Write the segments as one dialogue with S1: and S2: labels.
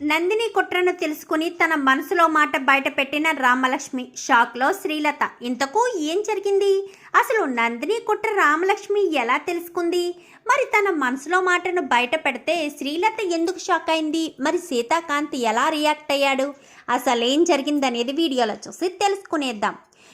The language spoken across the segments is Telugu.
S1: నందిని కుట్రను తెలుసుకుని తన మనసులో మాట బయటపెట్టిన రామలక్ష్మి షాక్లో శ్రీలత ఇంతకు ఏం జరిగింది? అసలు నందిని కుట్ర రామలక్ష్మి ఎలా తెలుసుకుంది? మరి తన మనసులో మాటను బయట పెడితే శ్రీలత ఎందుకు షాక్ అయింది? మరి సీతాకాంత్ ఎలా రియాక్ట్ అయ్యాడు? అసలు ఏం జరిగిందనేది వీడియోలో చూసి తెలుసుకునేద్దాం.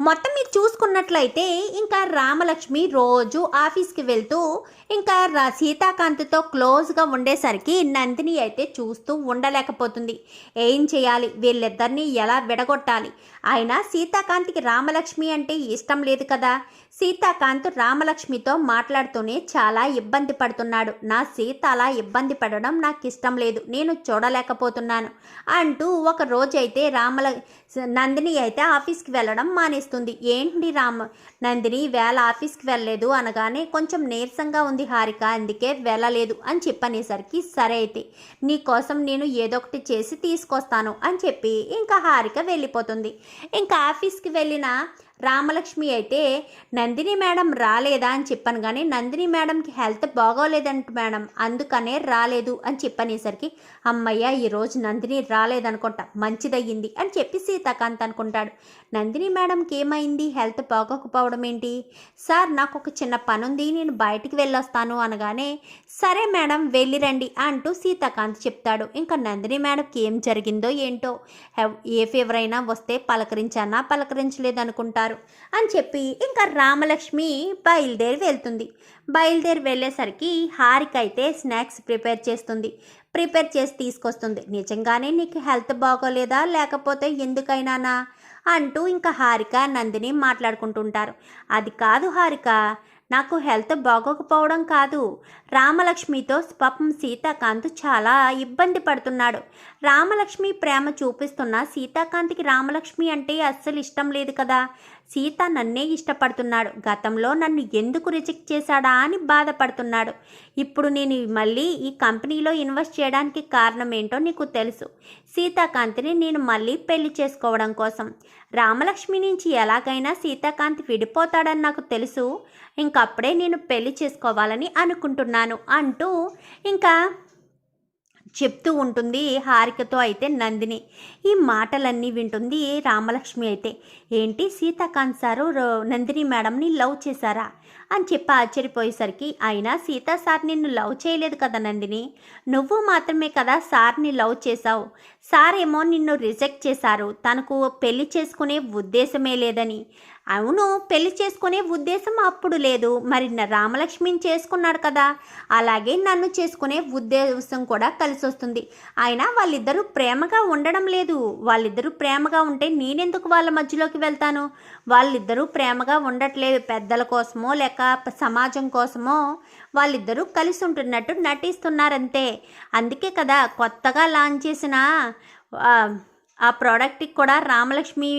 S1: మొత్తం మీరు చూసుకున్నట్లయితే ఇంకా రామలక్ష్మి రోజు ఆఫీస్కి వెళ్తూ ఇంకా రా సీతాకాంత్తో క్లోజ్గా ఉండేసరికి నందిని అయితే చూస్తూ ఉండలేకపోతుంది. ఏం చేయాలి? వీళ్ళిద్దరినీ ఎలా విడగొట్టాలి? అయినా సీతాకాంత్కి రామలక్ష్మి అంటే ఇష్టం లేదు కదా? సీతాకాంత్ రామలక్ష్మితో మాట్లాడుతూనే చాలా ఇబ్బంది పడుతున్నాడు. నా సీత అలా ఇబ్బంది పడడం నాకు ఇష్టం లేదు. నేను చూడలేకపోతున్నాను అంటూ ఒక రోజైతే రామల నందిని అయితే ఆఫీస్కి వెళ్ళడం మానేస్తుంది. ఏంటి రామ నందిని వేళ ఆఫీస్కి వెళ్ళలేదు అనగానే కొంచెం నీరసంగా ఉంది హారిక అందుకే వెళ్ళలేదు అని చెప్పనేసరికి సరే అయితే నీకోసం నేను ఏదో ఒకటి చేసి తీసుకొస్తాను అని చెప్పి ఇంకా హారిక వెళ్ళిపోతుంది. ఇంకా ఆఫీస్కి వెళ్ళిన రామలక్ష్మి అయితే నందిని మేడం రాలేదా? అని చెప్పాను. కానీ నందిని మేడంకి హెల్త్ బాగోలేదంట మేడం. అందుకనే రాలేదు అని చెప్పనేసరికి అమ్మయ్య ఈరోజు నందిని రాలేదనుకుంటా. మంచిదయ్యింది అని చెప్పి సీతాకాంత్ అనుకుంటాడు. నందిని మేడంకి ఏమైంది? హెల్త్ బాగోకపోవడం ఏంటి? సార్ నాకు ఒక చిన్న పని ఉంది నేను బయటికి వెళ్ళొస్తాను అనగానే సరే మేడం వెళ్ళిరండి అంటూ సీతాకాంత్ చెప్తాడు. ఇంకా నందిని మేడంకి ఏం జరిగిందో ఏంటో ఏ ఫీవర్ అయినా వస్తే పలకరించానా? పలకరించలేదు వస్తారు అని చెప్పి ఇంకా రామలక్ష్మి బయలుదేరి వెళ్తుంది. బయలుదేరి వెళ్ళేసరికి హారిక అయితే స్నాక్స్ ప్రిపేర్ చేస్తుంది. ప్రిపేర్ చేసి తీసుకొస్తుంది. నిజంగానే నీకు హెల్త్ బాగోలేదా? లేకపోతే ఎందుకైనానా? అంటూ ఇంకా హారిక నందిని మాట్లాడుకుంటుంటారు. అది కాదు హారిక నాకు హెల్త్ బాగోకపోవడం కాదు. రామలక్ష్మితో పాపం సీతాకాంత్ చాలా ఇబ్బంది పడుతున్నాడు. రామలక్ష్మి ప్రేమ చూపిస్తున్న సీతాకాంత్కి రామలక్ష్మి అంటే అస్సలు ఇష్టం లేదు కదా. సీత నన్నే ఇష్టపడుతున్నాడు. గతంలో నన్ను ఎందుకు రిజెక్ట్ చేశాడా అని బాధపడుతున్నాడు. ఇప్పుడు నేను మళ్ళీ ఈ కంపెనీలో ఇన్వెస్ట్ చేయడానికి కారణం ఏంటో నీకు తెలుసు. సీతాకాంత్ని నేను మళ్ళీ పెళ్ళి చేసుకోవడం కోసం. రామలక్ష్మి నుంచి ఎలాగైనా సీతాకాంత్ విడిపోతాడని నాకు తెలుసు. ఇంకప్పుడే నేను పెళ్ళి చేసుకోవాలని అనుకుంటున్నాను అంటూ ఇంకా చెప్తూ ఉంటుంది హారికతో అయితే నందిని. ఈ మాటలన్నీ వింటుంది రామలక్ష్మి అయితే. ఏంటి సీతాకాంత్ సారు రో- నందిని మేడంని లవ్ చేశారా? అని చెప్పి ఆశ్చర్యపోయేసరికి అయినా సీతా సార్ నిన్ను లవ్ చేయలేదు కదా నందిని? నువ్వు మాత్రమే కదా సార్ని లవ్ చేశావు. సార్ ఏమో నిన్ను రిజెక్ట్ చేశారు. తనకు పెళ్ళి చేసుకునే ఉద్దేశమే లేదని. అవును పెళ్ళి చేసుకునే ఉద్దేశం అప్పుడు లేదు. మరి రామలక్ష్మిని చేసుకున్నాడు కదా. అలాగే నన్ను చేసుకునే ఉద్దేశం కూడా కలిసి వస్తుంది అయినా వాళ్ళిద్దరూ ప్రేమగా ఉండడం లేదు. వాళ్ళిద్దరూ ప్రేమగా ఉంటే నేనెందుకు వాళ్ళ మధ్యలోకి వెళ్తాను? వాళ్ళిద్దరూ ప్రేమగా ఉండట్లేదు. పెద్దల కోసమో లేక సమాజం కోసమో వాళ్ళిద్దరూ కలిసి ఉంటున్నట్టు నటిస్తున్నారంతే. అందుకే కదా కొత్తగా లాంచ్ చేసిన ఆ ప్రోడక్ట్కి కూడా రామలక్ష్మి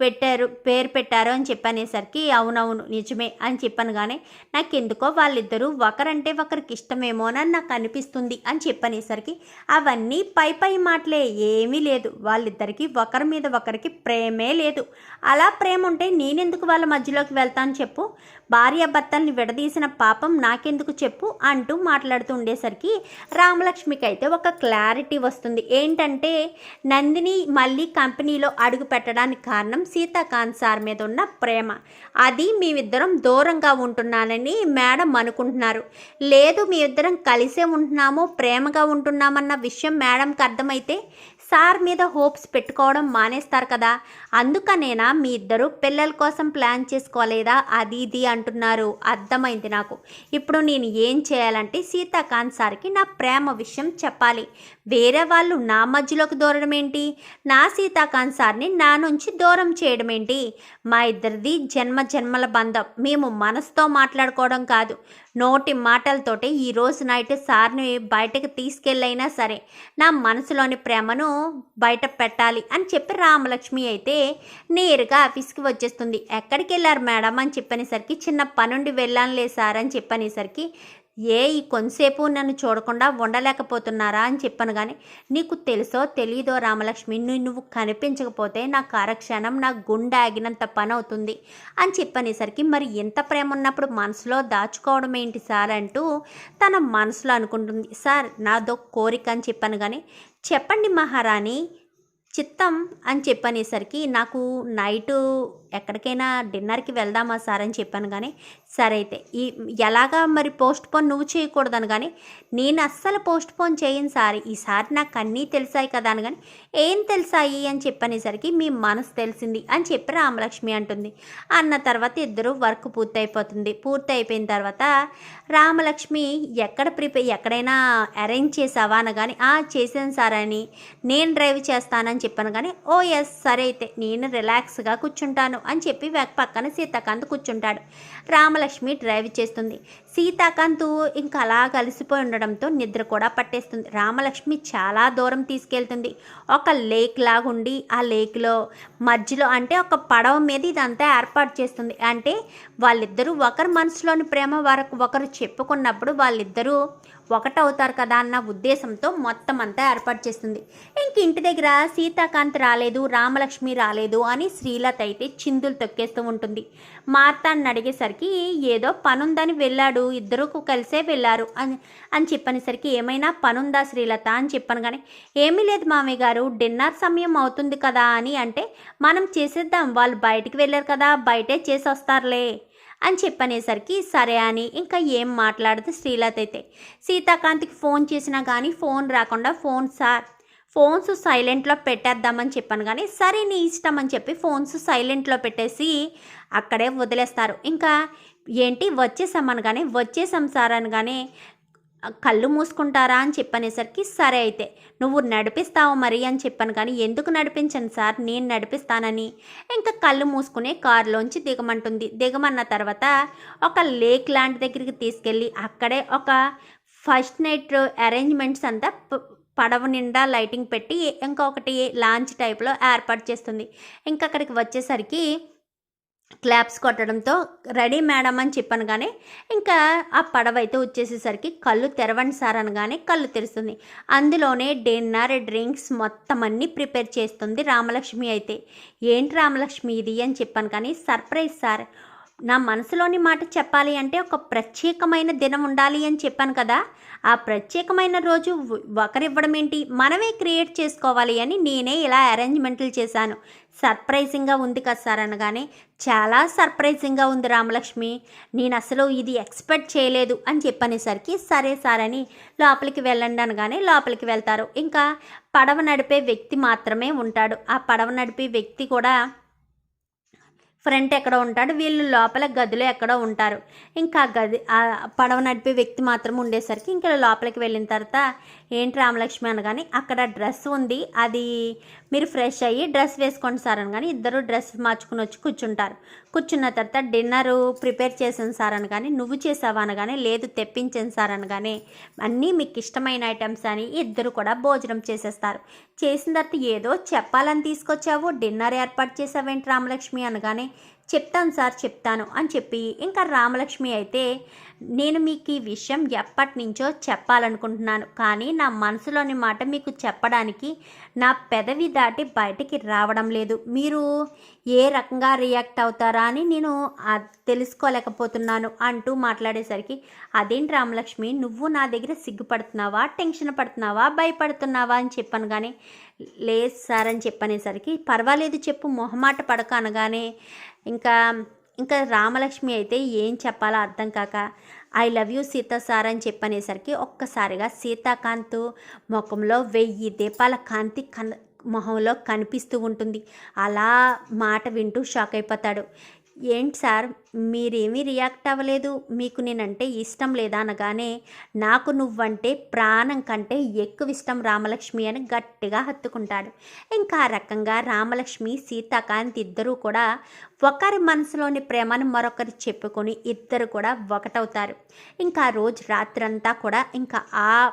S1: పెట్టారు పేరు పెట్టారు అని చెప్పనేసరికి అవునవును నిజమే అని చెప్పాను కానీ నాకెందుకో వాళ్ళిద్దరూ ఒకరంటే ఒకరికి ఇష్టమేమోనని నాకు అనిపిస్తుంది అని చెప్పనేసరికి అవన్నీ పై పై మాటలే ఏమీ లేదు. వాళ్ళిద్దరికీ ఒకరి మీద ఒకరికి ప్రేమే లేదు. అలా ప్రేమ ఉంటే నేనెందుకు వాళ్ళ మధ్యలోకి వెళ్తాను చెప్పు? భార్యాభర్తల్ని విడదీసిన పాపం నాకెందుకు చెప్పు అంటూ మాట్లాడుతూ ఉండేసరికి రామలక్ష్మికి అయితే ఒక క్లారిటీ వస్తుంది. ఏంటంటే నందిని మళ్ళీ కంపెనీలో అడుగు పెట్టడానికి కారణం సీతాకాంత్ సార్ మీద ఉన్న ప్రేమ. అది మేమిద్దరం దూరంగా ఉంటున్నానని మేడం అనుకుంటున్నారు. లేదు మీ ఇద్దరం కలిసే ఉంటున్నాము ప్రేమగా ఉంటున్నామన్న విషయం మేడంకి అర్థమైతే సార్ మీద హోప్స్ పెట్టుకోవడం మానేస్తారు కదా. అందుకనేనా మీ ఇద్దరు పిల్లల కోసం ప్లాన్ చేసుకోలేదా? అది ఇది అంటున్నారు. అర్థమైంది నాకు. ఇప్పుడు నేను ఏం చేయాలంటే సీతాకాంత్ సార్కి నా ప్రేమ విషయం చెప్పాలి. వేరే వాళ్ళు నా మధ్యలోకి దూరడం ఏంటి? నా సీతాకాంత్ సార్ని నా నుంచి దూరం చేయడం ఏంటి? మా ఇద్దరిది జన్మ జన్మల బంధం. మేము మనసుతో మాట్లాడుకోవడం కాదు. నోటి మాటలతోటి ఈ రోజు నైట్ సార్ని బయటకు తీసుకెళ్ళైనా సరే నా మనసులోని ప్రేమను బయట పెట్టాలి అని చెప్పి రామలక్ష్మి అయితే నేరుగా ఆఫీస్కి వచ్చేస్తుంది. ఎక్కడికి వెళ్ళారు మేడం అని చెప్పనేసరికి చిన్న పనుండి వెళ్ళానులే సార్ అని చెప్పనేసరికి ఏ ఈ కొంతసేపు నన్ను చూడకుండా ఉండలేకపోతున్నారా అని చెప్పాను కానీ నీకు తెలుసో తెలీదో రామలక్ష్మి నువ్వు నువ్వు కనిపించకపోతే నా కారక్షణం నా గుండె ఆగినంత పని అవుతుంది అని చెప్పనేసరికి మరి ఎంత ప్రేమ ఉన్నప్పుడు మనసులో దాచుకోవడం ఏంటి సార్ అంటూ తన మనసులో అనుకుంటుంది. సార్ నాదో కోరిక అని చెప్పాను కానీ చెప్పండి మహారాణి చిత్తం అని చెప్పనేసరికి నాకు నైటు ఎక్కడికైనా డిన్నర్కి వెళ్దామా సార్ అని చెప్పాను కానీ సరే అయితే. ఈ ఎలాగా మరి పోస్ట్ పోన్ నువ్వు చేయకూడదని కానీ నేను అస్సలు పోస్ట్ పోన్ చేయను సార్. ఈసారి నాకు అన్నీ తెలిసాయి కదా అని కానీ ఏం తెలిసాయి అని చెప్పనేసరికి మీ మనసు తెలిసింది అని చెప్పి రామలక్ష్మి అంటుంది. అన్న తర్వాత ఇద్దరు వర్క్ పూర్తయిపోతుంది. పూర్తి అయిపోయిన తర్వాత రామలక్ష్మి ఎక్కడ ప్రిపేర్ ఎక్కడైనా అరేంజ్ చేసావా? అనగాని ఆ చేశాను సార్ అని. నేను డ్రైవ్ చేస్తానని చెప్పాను కానీ ఓ ఎస్ సరే అయితే. నేను రిలాక్స్గా కూర్చుంటాను. అని చెప్పి వె- పక్కన సీతాకాంత్ కూర్చుంటాడు. రామలక్ష్మి డ్రైవ్ చేస్తుంది. సీతాకాంత్ ఇంకా అలా కలిసిపోయి ఉండడంతో నిద్ర కూడా పట్టేస్తుంది. రామలక్ష్మి చాలా దూరం తీసుకెళ్తుంది. ఒక లేక్ లాగుండి ఆ లేక్లో మధ్యలో అంటే ఒక పడవ మీద ఇదంతా ఏర్పాటు చేస్తుంది. అంటే వాళ్ళిద్దరూ ఒకరి మనసులోని ప్రేమ వరకు ఒకరు చెప్పుకున్నప్పుడు వాళ్ళిద్దరూ ఒకటవుతారు కదా అన్న ఉద్దేశంతో మొత్తం అంతా ఏర్పాటు చేస్తుంది. ఇంక ఇంటి దగ్గర సీతాకాంత్ రాలేదు రామలక్ష్మి రాలేదు అని శ్రీలత అయితే చిందులు తొక్కేస్తూ ఉంటుంది. మార్తాన్ని అడిగేసరికి ఏదో పనుందని వెళ్ళాడు ఇద్దరు కలిసే వెళ్ళారు అని అని చెప్పనేసరికి ఏమైనా పనుందా శ్రీలత? అని చెప్పాను కానీ ఏమీ లేదు మామయ్య గారు డిన్నర్ సమయం అవుతుంది కదా అని అంటే మనం చేసేద్దాం వాళ్ళు బయటికి వెళ్ళారు కదా బయటే చేసి వస్తారులే అని చెప్పనేసరికి సరే అని ఇంకా ఏం మాట్లాడదు శ్రీలత అయితే. సీతాకాంత్కి ఫోన్ చేసినా కానీ ఫోన్ రాకుండా ఫోన్ సార్ ఫోన్స్ సైలెంట్లో పెట్టేద్దామని చెప్పాను కానీ సరే నీ ఇష్టం అని చెప్పి ఫోన్స్ సైలెంట్లో పెట్టేసి అక్కడే వదిలేస్తారు. ఇంకా ఏంటి వచ్చేసాం అనగానే వచ్చేసాం సార్ అనగానే కళ్ళు మూసుకుంటారా అని చెప్పనేసరికి సరే అయితే నువ్వు నడిపిస్తావు మరి అని చెప్పాను కానీ ఎందుకు నడిపించను సార్? నేను నడిపిస్తానని. ఇంకా కళ్ళు మూసుకునే కారులోంచి దిగమంటుంది. దిగమన్న తర్వాత ఒక లేక్ లాంటి దగ్గరికి తీసుకెళ్ళి అక్కడే ఒక ఫస్ట్ నైట్ అరేంజ్మెంట్స్ అంతా పడవ నిండా లైటింగ్ పెట్టి ఇంకొకటి లాంచ్ టైప్లో ఏర్పాటు చేస్తుంది. ఇంకా అక్కడికి వచ్చేసరికి క్లాప్స్ కొట్టడంతో రెడీ మేడం అని చెప్పాను కానీ ఇంకా ఆ పడవ అయితే వచ్చేసేసరికి కళ్ళు తెరవండి సార్ అనగానే కళ్ళు తెరుస్తుంది. అందులోనే డిన్నర్ డ్రింక్స్ మొత్తం అన్నీ ప్రిపేర్ చేస్తుంది రామలక్ష్మి అయితే. ఏంటి రామలక్ష్మి ఇది? అని చెప్పాను కానీ సర్ప్రైజ్ సార్ నా మనసులోని మాట చెప్పాలి అంటే ఒక ప్రత్యేకమైన దినం ఉండాలి అని చెప్పాను కదా. ఆ ప్రత్యేకమైన రోజు ఒకరివ్వడం ఏంటి? మనమే క్రియేట్ చేసుకోవాలి అని నేనే ఇలా అరేంజ్మెంట్లు చేశాను. సర్ప్రైజింగ్గా ఉంది కదా సార్ అనగానే చాలా సర్ప్రైజింగ్గా ఉంది రామలక్ష్మి. నేను అసలు ఇది ఎక్స్పెక్ట్ చేయలేదు అని చెప్పనేసరికి సరే సార్ అని లోపలికి వెళ్ళండి అనగానే లోపలికి వెళ్తారు. ఇంకా పడవ నడిపే వ్యక్తి మాత్రమే ఉంటాడు. ఆ పడవ నడిపే వ్యక్తి కూడా ఫ్రంట్ ఎక్కడో ఉంటాడు వీళ్ళు లోపల గదిలో ఎక్కడో ఉంటారు. ఇంకా గది పడవ నడిపే వ్యక్తి మాత్రం ఉండేసరికి ఇంకా లోపలికి వెళ్ళిన తర్వాత ఏంటి రామలక్ష్మి అనగానే అక్కడ డ్రెస్ ఉంది అది మీరు ఫ్రెష్ అయ్యి డ్రెస్ వేసుకోండి సార్ అనగానే ఇద్దరు డ్రెస్ మార్చుకుని వచ్చి కూర్చుంటారు. కూర్చున్న తర్వాత డిన్నర్ ప్రిపేర్ చేసాను సార్ అనగానే నువ్వు చేసావా అనగానే లేదు తెప్పించాను సార్ అనగానే అన్నీ మీకు ఇష్టమైన ఐటమ్స్ అని ఇద్దరు కూడా భోజనం చేసేస్తారు. చేసిన తర్వాత ఏదో చెప్పాలని తీసుకొచ్చావు డిన్నర్ ఏర్పాటు చేసావేంటి రామలక్ష్మి అనగానే చెప్తాను సార్ చెప్తాను అని చెప్పి ఇంకా రామలక్ష్మి అయితే నేను మీకు ఈ విషయం ఎప్పటి నుంచో చెప్పాలనుకుంటున్నాను. కానీ నా మనసులోని మాట మీకు చెప్పడానికి నా పెదవి దాటి బయటికి రావడం లేదు. మీరు ఏ రకంగా రియాక్ట్ అవుతారా అని నేను తెలుసుకోలేకపోతున్నాను అంటూ మాట్లాడేసరికి అదేంటి రామలక్ష్మి నువ్వు నా దగ్గర సిగ్గుపడుతున్నావా టెన్షన్ పడుతున్నావా భయపడుతున్నావా? అని చెప్పాను. కానీ లేదు సార్ అని చెప్పనేసరికి పర్వాలేదు చెప్పు మొహమాట పడక అనగానే ఇంకా ఇంకా రామలక్ష్మి అయితే ఏం చెప్పాలో అర్థం కాక I love you Sita sir అని చెప్పనేసరికి ఒక్కసారిగా సీతాకాంత్ ముఖంలో వెయ్యి దీపాల కాంతి కన్ మొహంలో కనిపిస్తూ ఉంటుంది. అలా మాట వింటూ షాక్ అయిపోతాడు. ఏంటి సార్? మీరేమీ రియాక్ట్ అవ్వలేదు? మీకు నేనంటే ఇష్టం లేదా అనగానే నాకు నువ్వంటే ప్రాణం కంటే ఎక్కువ ఇష్టం రామలక్ష్మి అని గట్టిగా హత్తుకుంటాడు. ఇంకా ఆ రకంగా రామలక్ష్మి సీతాకాంత్ ఇద్దరూ కూడా ఒకరి మనసులోని ప్రేమను మరొకరు చెప్పుకొని ఇద్దరు కూడా ఒకటవుతారు. ఇంకా రోజు రాత్రంతా కూడా ఇంకా ఆ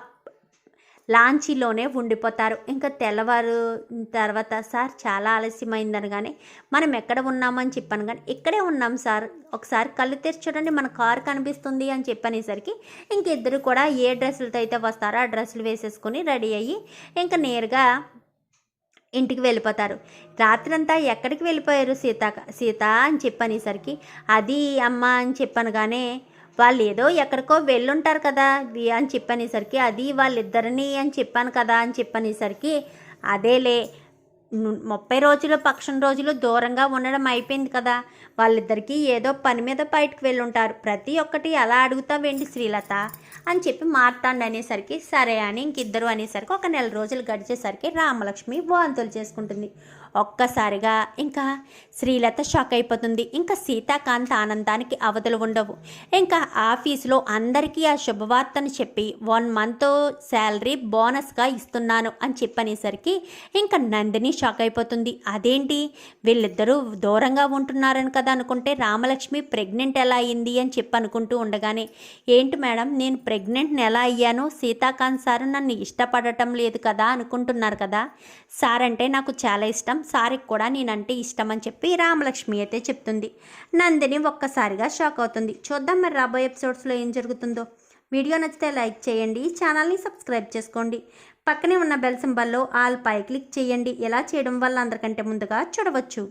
S1: లాంచీలోనే ఉండిపోతారు. ఇంకా తెల్లవారు తర్వాత సార్ చాలా ఆలస్యమైందని కానీ మనం ఎక్కడ ఉన్నామని చెప్పాను కానీ ఇక్కడే ఉన్నాం సార్. ఒకసారి కళ్ళు తెరిచి చూడండి మన కారు కనిపిస్తుంది అని చెప్పనేసరికి ఇంక ఇద్దరు కూడా ఏ డ్రెస్సులతో అయితే వస్తారో ఆ డ్రెస్సులు వేసేసుకొని రెడీ అయ్యి ఇంకా నేరుగా ఇంటికి వెళ్ళిపోతారు. రాత్రంతా ఎక్కడికి వెళ్ళిపోయారు సీత సీత అని చెప్పనేసరికి అది అమ్మ అని చెప్పనగానే వాళ్ళు ఏదో ఎక్కడికో వెళ్ళుంటారు కదా అని చెప్పనేసరికి అది వాళ్ళిద్దరిని అని చెప్పాను కదా అని చెప్పనేసరికి అదేలే ముప్పై రోజులు పక్షం రోజులు దూరంగా ఉండడం అయిపోయింది కదా. వాళ్ళిద్దరికీ ఏదో పని మీద బయటకు వెళ్ళుంటారు. ప్రతి ఒక్కటి ఎలా అడుగుతా వెండి శ్రీలత అని చెప్పి మాట్లాడండి అనేసరికి సరే అని ఇంకిద్దరు అనేసరికి ఒక నెల రోజులు గడిచేసరికి రామలక్ష్మి వాంతులు చేసుకుంటుంది. ఒక్కసారిగా ఇంకా శ్రీలత షాక్ అయిపోతుంది. ఇంకా సీతాకాంత్ ఆనందానికి అవధులు ఉండవు. ఇంకా ఆఫీస్లో అందరికీ ఆ శుభవార్తను చెప్పి వన్ మంత్ శాలరీ బోనస్గా ఇస్తున్నాను అని చెప్పనేసరికి ఇంకా నందిని షాక్ అయిపోతుంది. అదేంటి? వీళ్ళిద్దరూ దూరంగా ఉంటున్నారని కదా అనుకుంటే రామలక్ష్మి ప్రెగ్నెంట్ ఎలా అయింది? అని చెప్పి అనుకుంటూ ఉండగానే ఏంటి మేడం నేను ప్రెగ్నెంట్ని ఎలా అయ్యాను సీతాకాంత్ సార్ నన్ను ఇష్టపడటం లేదు కదా అనుకుంటున్నారు కదా. సార్ అంటే నాకు చాలా ఇష్టం. సారికి కూడా నేనంటే ఇష్టం అని చెప్పి రామలక్ష్మి అయితే చెప్తుంది. నందిని ఒక్కసారిగా షాక్ అవుతుంది. చూద్దాం మరి రాబోయే ఎపిసోడ్స్లో ఏం జరుగుతుందో. వీడియో నచ్చితే లైక్ చేయండి ఛానల్ని సబ్స్క్రైబ్ చేసుకోండి. పక్కనే ఉన్న బెల్ సింబల్లో ఆల్ పై క్లిక్ చేయండి. ఇలా చేయడం వల్ల అందరికంటే ముందుగా చూడవచ్చు.